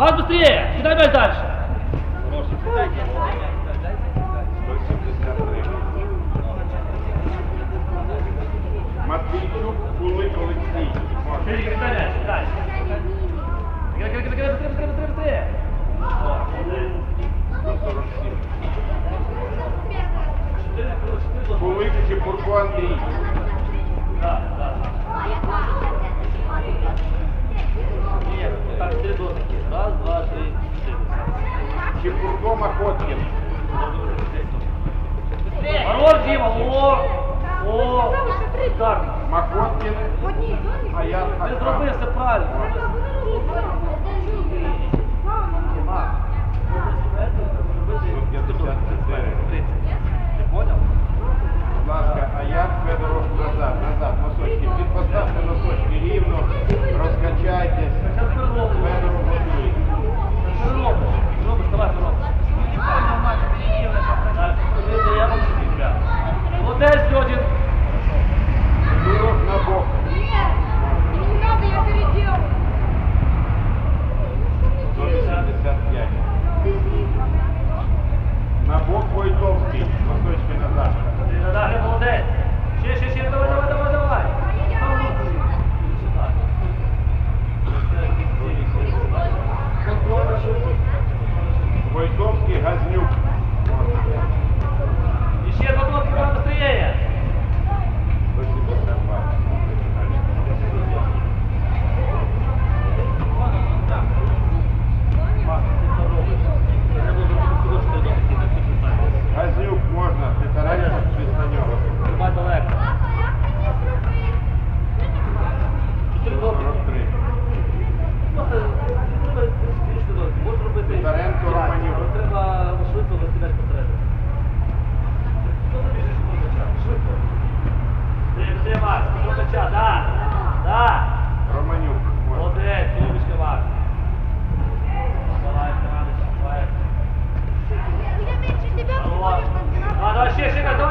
Газ быстрее! Кидай мяч дальше! Матвійчук Кулик Олексій. Кидай кидай мяч, кидай! Кидай, кидай, кидай, кидай, быстрее, быстрее, быстрее! О, молодець. 147. Кулик Чепурко Андрій. Да, Чепурко Махоткін. Хорош, Дима, о! О! Так, Махоткін Аян ти Акрам. зроби все правильно. なるほどね。м'яча, да. Да. Романюк. Молодець, Лубічка ваш. Давай, Тарас, давай. Я менше тебе, потому что... Давай, ще, ще, давай.